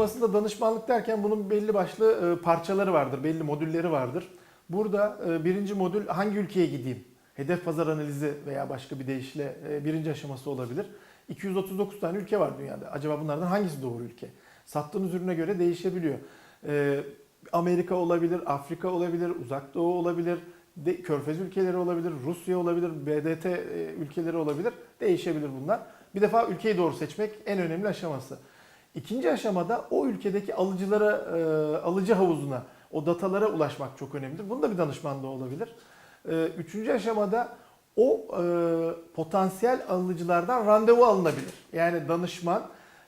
aslında danışmanlık derken bunun belli başlı e, parçaları vardır, belli modülleri vardır. Burada e, birinci modül hangi ülkeye gideyim? Hedef pazar analizi veya başka bir deyişle e, birinci aşaması olabilir. 239 tane ülke var dünyada. Acaba bunlardan hangisi doğru ülke? Sattığınız ürüne göre değişebiliyor. Amerika olabilir, Afrika olabilir, Uzak Doğu olabilir, Körfez ülkeleri olabilir, Rusya olabilir, BDT ülkeleri olabilir. Değişebilir bunlar. Bir defa ülkeyi doğru seçmek en önemli aşaması. İkinci aşamada o ülkedeki alıcılara, e, alıcı havuzuna, o datalara ulaşmak çok önemlidir. Bunda bir danışmanlığı olabilir. E, Üçüncü aşamada o e, potansiyel alıcılardan randevu alınabilir. Yani danışman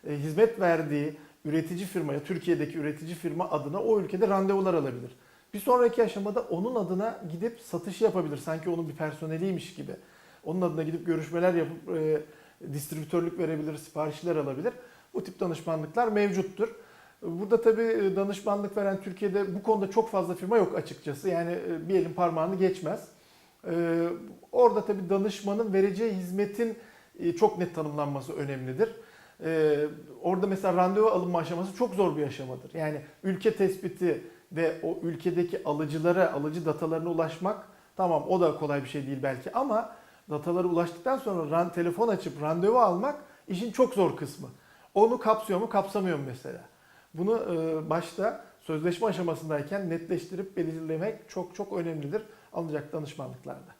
hizmet verdiği üretici firmaya, Türkiye'deki üretici firma adına o ülkede randevular alabilir. Bir sonraki aşamada onun adına gidip satış yapabilir. Sanki onun bir personeliymiş gibi. Onun adına gidip görüşmeler yapıp e, distribütörlük verebilir, siparişler alabilir. Bu tip danışmanlıklar mevcuttur. Burada tabii danışmanlık veren Türkiye'de bu konuda çok fazla firma yok açıkçası. Yani e, bir elin parmağını geçmez. Ee, Orada tabii danışmanın vereceği hizmetin e, çok net tanımlanması önemlidir. Orada mesela randevu alınma aşaması çok zor bir aşamadır. Yani ülke tespiti ve o ülkedeki alıcılara, alıcı datalarına ulaşmak tamam o da kolay bir şey değil belki ama datalara ulaştıktan sonra ran, telefon açıp randevu almak işin çok zor kısmı. Onu kapsıyor mu, kapsamıyor mu mesela? Bunu e, başta sözleşme aşamasındayken netleştirip belirlemek çok çok önemlidir alınacak danışmanlıklarda.